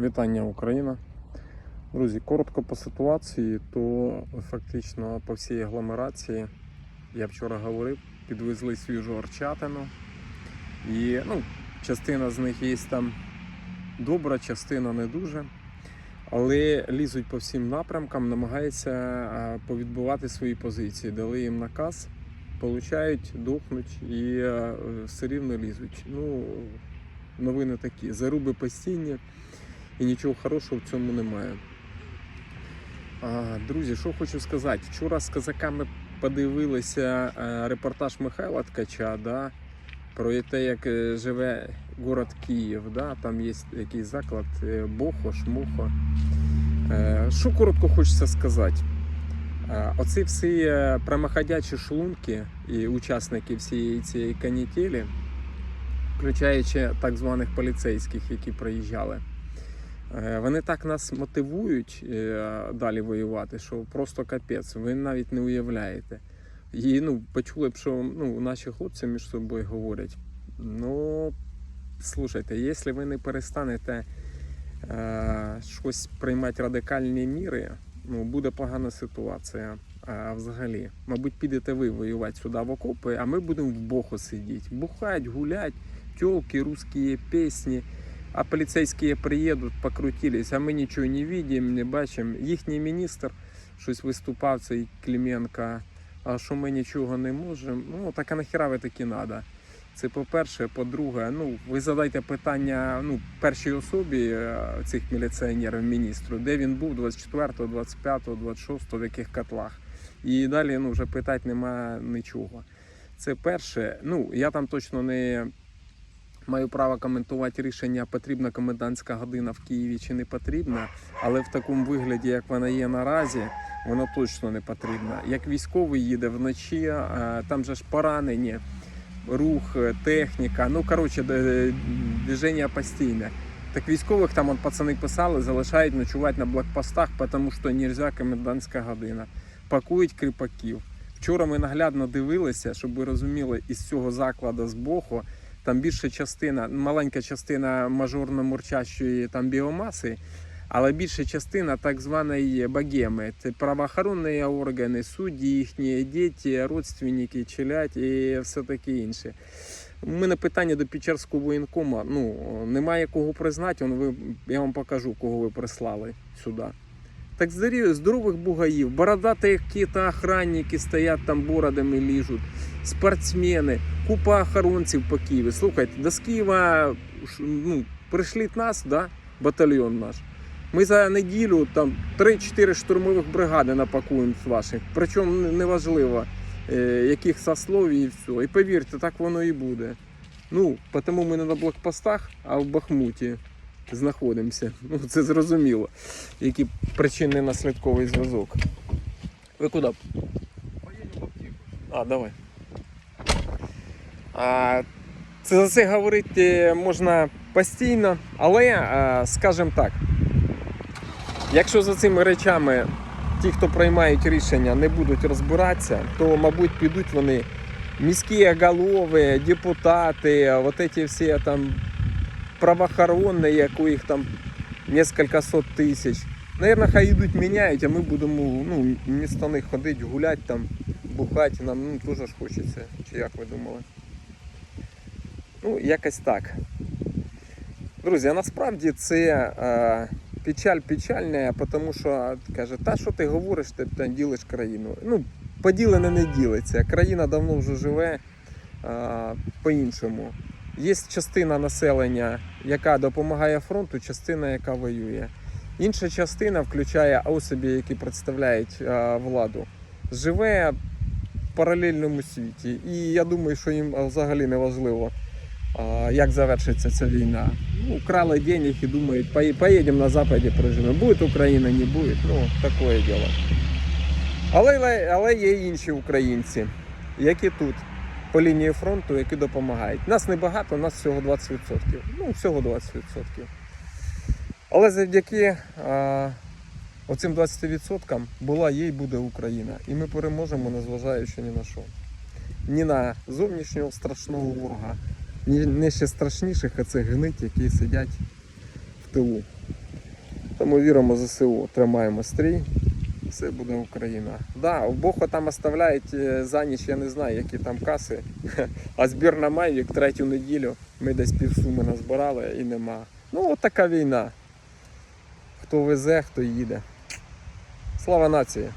Вітання Україна. Друзі, коротко по ситуації, то фактично по всій агломерації, я вчора говорив, підвезли свіжу орчатину. І ну, частина з них є там добра, частина не дуже. Але лізуть по всім напрямкам, намагаються повідбувати свої позиції. Дали їм наказ, получають, дохнуть і все рівно лізуть. Ну, новини такі. Заруби постійні і нічого хорошого в цьому немає. А, друзі, що хочу сказати. Вчора з казаками подивилися е, репортаж Михайла Ткача, да, про те, як е, живе город Київ. Да, там є якийсь заклад е, Бохо, Шмухо. Що коротко хочеться сказати. Оці всі прямоходячі шлунки і учасники всієї цієї канітелі, включаючи так званих поліцейських, які приїжджали. Е, Вони так нас мотивують е, далі воювати, що просто капець, ви навіть не уявляєте. І ну, почули б, що ну, наші хлопці між собою говорять. Ну, слушайте, якщо ви не перестанете е, щось приймати радикальні міри, ну, буде погана ситуація. А взагалі, мабуть, підете ви воювати сюди в окопи, а ми будемо в боху сидіти. Бухать, гулять, тілки, русські пісні. А поліцейські приїдуть, покрутились, а ми нічого не бачимо, не бачимо. Їхній міністр щось виступав, цей Клименко, а що ми нічого не можемо. Ну, так а нахіра ви таки треба? Це по-перше, по-друге, ну ви задайте питання ну, першій особі е, цих міліціонерів, міністру, де він був 24, 25, 26, в яких котлах. І далі ну, вже питати немає нічого. Це перше. Ну, я там точно не маю право коментувати рішення, потрібна комендантська година в Києві чи не потрібна, але в такому вигляді, як вона є наразі, вона точно не потрібна. Як військовий їде вночі, там же ж поранені, рух, е, техніка, ну коротше, д- движення постійне. Так військових там от пацани писали, залишають ночувати на блокпостах, тому що не можна комендантська година. Пакують кріпаків. Вчора ми наглядно дивилися, щоб ви розуміли, із цього закладу з боку там більша частина, маленька частина мажорно-мурчащої там біомаси, але більша частина так званої богеми. Це правоохоронні органи, судді, їхні діти, родственники, челядь і все таке інше. У мене питання до Печерського воєнкома. Ну, немає кого признати, я вам покажу, кого ви прислали сюди. Так здорових бугаїв, бородаті якісь охранники стоять там бородами ліжуть, спортсмени, купа охоронців по Києві. Слухайте, до Києва ну, прийшли нас, да, батальйон наш. Ми за неділю там 3-4 штурмових бригади напакуємо з ваших. Причому не- неважливо, е, яких сословій і все. І повірте, так воно і буде. Ну, тому ми не на блокпостах, а в Бахмуті знаходимося. Ну, це зрозуміло. Який причинний наслідковий зв'язок. Ви куди? А, давай. А, це за це говорити можна постійно, але, а, скажімо так, якщо за цими речами ті, хто приймають рішення, не будуть розбиратися, то, мабуть, підуть вони міські голови, депутати, от ці всі там правоохоронні, як у їх там несколько сот тисяч. Наверное, хай йдуть міняють, а ми будемо ну, вмісто них ходити, гуляти там, бухати. Нам ну, теж ж хочеться. Чи як ви думали? Ну, якось так. Друзі, а насправді це е, печаль печальна, тому що каже, та що ти говориш, ти там ділиш країну. Ну, поділене не ділиться. Країна давно вже живе е, по-іншому. Є частина населення, яка допомагає фронту, частина, яка воює. Інша частина включає особі, які представляють е, владу, живе в паралельному світі. І я думаю, що їм е, взагалі не важливо, е, як завершиться ця війна. Ну, крали денег і думають, поїдемо на Западі проживемо. Буде Україна, не буде. Ну, таке діло. Але, але є інші українці, які тут по лінії фронту, які допомагають. Нас небагато, нас всього 20%. Ну, всього 20%. Але завдяки а, оцим 20% була є і буде Україна. І ми переможемо, незважаючи ні на що. Ні на зовнішнього страшного ворога, ні не ще страшніших оцих гнить, які сидять в тилу. Тому віримо ЗСУ, тримаємо стрій. Все буде Україна. Да, в Бохо там оставляють е, за ніч, я не знаю, які там каси. А збір на Майвік третю неділю ми десь півсуми назбирали і нема. Ну, от така війна. Хто везе, хто їде. Слава нації!